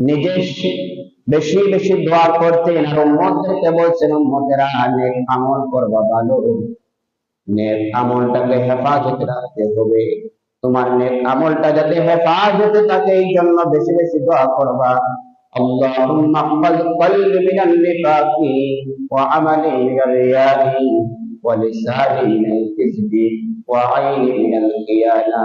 নিজে বেশি বেশি দোয়া করতেন আর উম্মতদেরকে বলছেন উম্মতেরা নেক আমল করবা ভালো নেক আমলটাকে হেফাজতে রাখতে হবে তোমার নেক আমলটা যাতে হেফাজতে থাকে এই জন্য বেশি বেশি দোয়া করবা اللهم احفظ قلبي من النفاق وعملي من الرياء ولساني من الكذب وعيني من الخيانة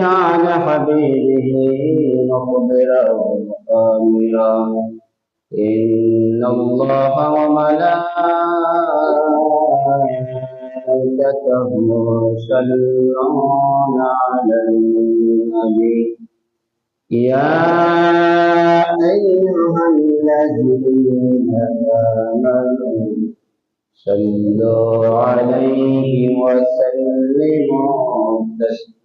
شان حبيبه مخبرا وآمرا إن الله وملائكته يصلون على النبي. يا أيها الذين آمنوا صلوا عليه وسلموا تسليما.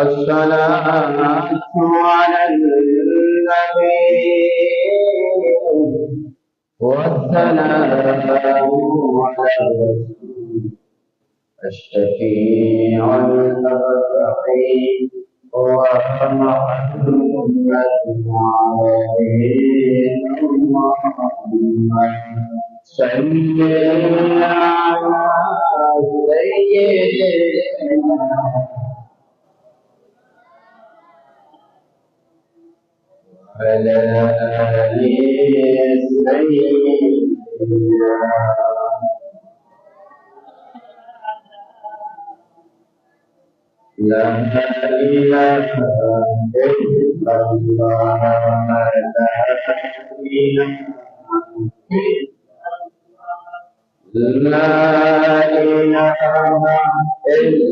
الصلاة على النبي والسلام على الرسول الشفيع الأرفع ومحمد عليه اللهم صل على سيدنا فلا لا إله إلا الله لا إله إلا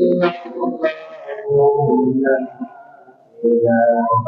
الله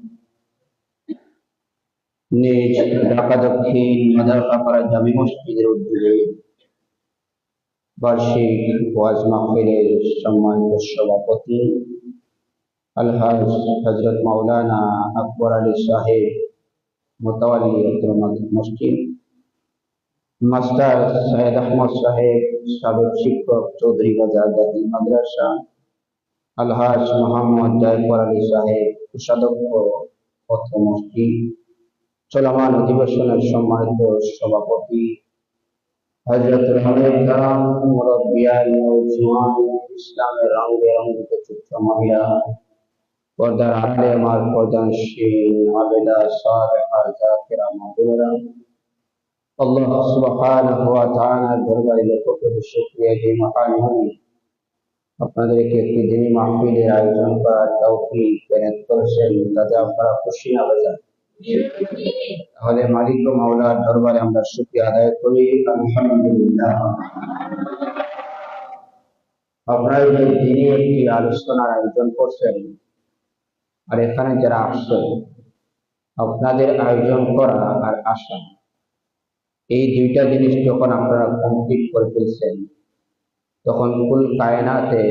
ঢাকা দক্ষিণ মাদারকাপাড়া জামি মসজিদের উদ্যোগে বার্ষিক ওয়াজ মাহফিলের সম্মানিত সভাপতি আলহাজ হজরত মাওলানা আকবর আলী সাহেব, মোতাওয়ালি মসজিদ, মাস্টার সৈয়দ আহমদ সাহেব, সাবেক শিক্ষক চৌধুরী বাজার জাতীয় মাদ্রাসা, আলহাজ মোহাম্মদ জায়ফর আলী সাহেব, কোষাধ্যক্ষ পত্র মসজিদ চলমান অধিবেশনের সম্মানিত সভাপতি হজরত রাম মুরব্বিয়াল নৌজওয়ান ইসলামের রঙে রঙিত চিত্র মহিলা, পর্দার আড়ালে আমার প্রদানশীল আবেদা সালেহা জাকিরা মাহবুবেরা আল্লাহ সুবহানাহু ওয়া তাআলার দরবারে লক্ষ কোটি শুকরিয়া যে মহান হন আপনাদেরকে একটি দিনী মাহফিলের আয়োজন করার তৌফিক প্রদান করেছেন। তাতে আপনারা খুশি না বাজার। তাহলে মালিক ও মাওলার দরবারে আমরা শুকরিয়া আদায় করি। আলহামদুলিল্লাহ। আপনারা দিনে একটি আলোচনার আয়োজন করছেন। আর এখানে যারা আসছেন আপনাদের আয়োজন করা আর আসা, এই দুইটা জিনিস যখন আপনারা কমপ্লিট করে ফেলছেন, তখন কুল কায়নাতে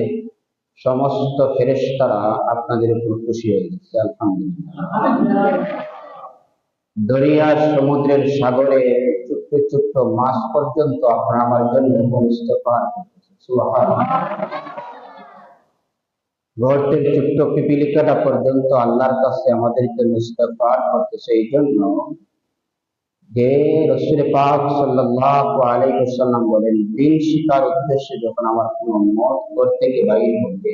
সমস্ত ফেরেশতারা আপনাদের উপর খুশি হয়ে গেছে। আলহামদুলিল্লাহ। দরিয়া সমুদ্রের সাগরে ছোট্ট ছোট্ট মাছ পর্যন্ত আপনারা আমার জন্য করতেছে সুবহানাল্লাহ। গর্তের ছোট্ট পিপিলিকাটা পর্যন্ত আল্লাহর কাছে আমাদের জন্য ইস্তেফার করতেছে এই জন্য যে রসুল পাক সাল্লাল্লাহু আলাইহি বলেন, দিন শিকার উদ্দেশ্যে যখন আমার কোনো মত ঘর থেকে বাইরে হবে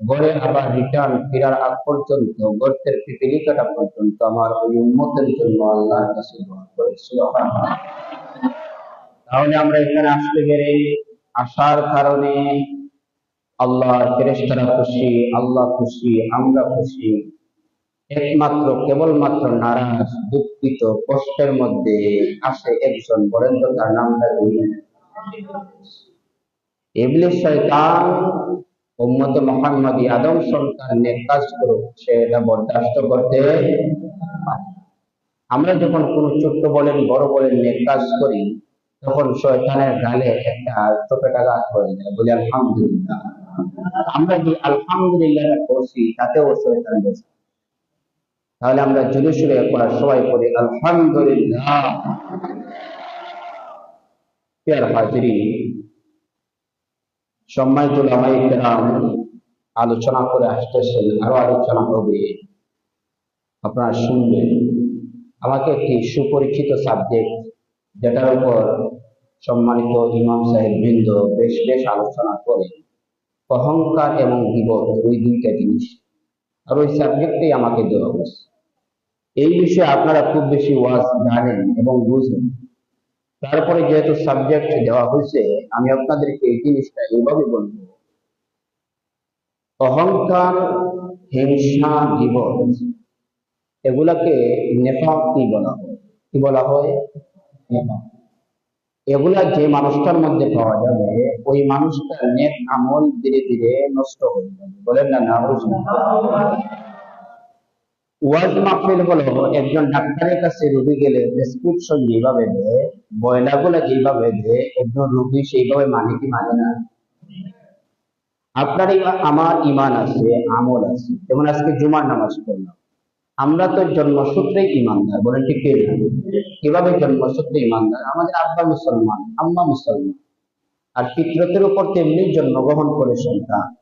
ঘরে আবার রিটার্ন ফেরার আগ পর্যন্ত, গর্তের পিপিলিকাটা পর্যন্ত আমার ওই উম্মতের জন্য আল্লাহর কাছে দোয়া করে। সুবহানাল্লাহ। তাহলে আমরা এখানে আসতে পেরে আসার কারণে আল্লাহ ফেরেশতারা খুশি, আল্লাহ খুশি, আমরা খুশি। একমাত্র, কেবলমাত্র নারাজ, দুঃখিত, কষ্টের মধ্যে আসে একজন তো তার নামটা ইবলিস শয়তান উম্মতে মুহাম্মাদি আদম সন্তান নেক কাজ করুক সে এটা বরদাস্ত করতে আমরা যখন কোনো ছোট্ট বলেন, বড় বলেন নেক কাজ করি, তখন শয়তানের গালে একটা চোখে টাকা হয়ে যায়, বলি আলহামদুলিল্লাহ। আমরা যে আলহামদুলিল্লাহ করছি, তাতেও শয়তান বেঁচে তাহলে আমরা জুড়ে সুরে পড়া সবাই পড়ি, আলহামদুলিল্লাহ। হাজিরি সম্মানিত আলোচনা করে আসতেছেন, আরও আলোচনা হবে। আপনারা শুনবেন। আমাকে একটি সুপরিচিত সাবজেক্ট যেটার উপর সম্মানিত ইমাম সাহেব বৃন্দ বেশ বেশ আলোচনা করে অহংকার এবং বিপদ ওই দুইটা জিনিস। আর ওই সাবজেক্টেই আমাকে দেওয়া হয়েছে। এই বিষয়ে আপনারা খুব বেশি ওয়াজ জানেন এবং বুঝেন। তারপরে যেহেতু সাবজেক্ট দেওয়া হয়েছে, আমি আপনাদেরকে এই জিনিসটা এইভাবে বলব। অহংকার, হিংসা, বিপদ, এগুলাকে নেফাক কি বলা হয়? কি বলা হয়? এগুলা যে মানুষটার মধ্যে পাওয়া যাবে, ওই মানুষটার নেক আমল ধীরে ধীরে নষ্ট হয়ে যাবে। বলেন না না। মাহফিল হলো একজন ডাক্তারের কাছে রোগী গেলে প্রেসক্রিপশন যেভাবে দেয় যেভাবে দেয়, একজন রোগী সেইভাবে মানে কি মানে না? আপনার আমার ইমান আছে, আমল আছে। যেমন আজকে জুমার নামাজ পড়লাম। আমরা তো জন্মসূত্রেই ইমানদার, বলেন ঠিক কীভাবে জন্মসূত্রে ইমানদার? আমাদের আব্বা মুসলমান, আম্মা মুসলমান। আর ফিতরতের উপর তেমনি জন্মগ্রহণ করে সন্তান।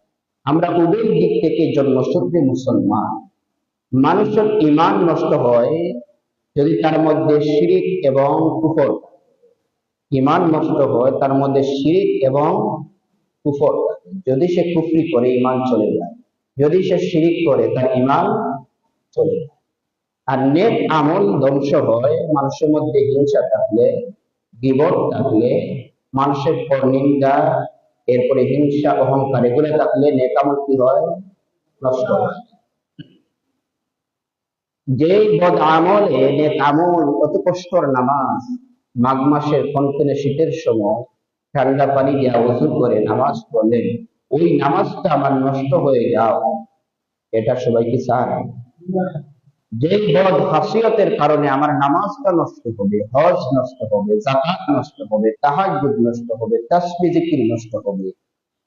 আমরা উভয় দিক থেকে জন্মসূত্রে মুসলমান। মানুষের ইমান নষ্ট হয় যদি তার মধ্যে শিরিক এবং কুফর। ইমান নষ্ট হয় তার মধ্যে শিরিক এবং কুফর। যদি সে কুফরি করে ইমান চলে যায়। যদি সে শিরিক করে, তার ইমান চলে আর নেক আমল ধ্বংস হয় মানুষের মধ্যে হিংসা থাকলে, বিপদ থাকলে, মানুষের পরনিন্দা, এরপরে হিংসা, অহংকার, এগুলো থাকলে নেক আমল কি হয়? নষ্ট হয়। যেই বদ আমলে নেক আমল অত কষ্টর নামাজ, মাঘ মাসের কনকনে শীতের সময় ঠান্ডা পানি দিয়া ওষুধ করে নামাজ পড়লেন ওই নামাজটা আমার নষ্ট হয়ে যাও। এটা সবাই কি চায়? যে বদ হাসিয়তের কারণে আমার নামাজটা নষ্ট হবে, হজ নষ্ট হবে জাকাত নষ্ট হবে, তাহাজ্জুদ নষ্ট হবে তাসবিহ জিকির নষ্ট হবে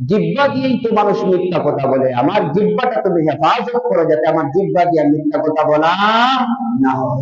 জিব্বা দিয়েই তো মানুষ মিথ্যা কথা বলে। আমার জিব্বাটা তুমি হেফাজত করো যাতে আমার জিব্বা দিয়ে মিথ্যা কথা বলা না হয়।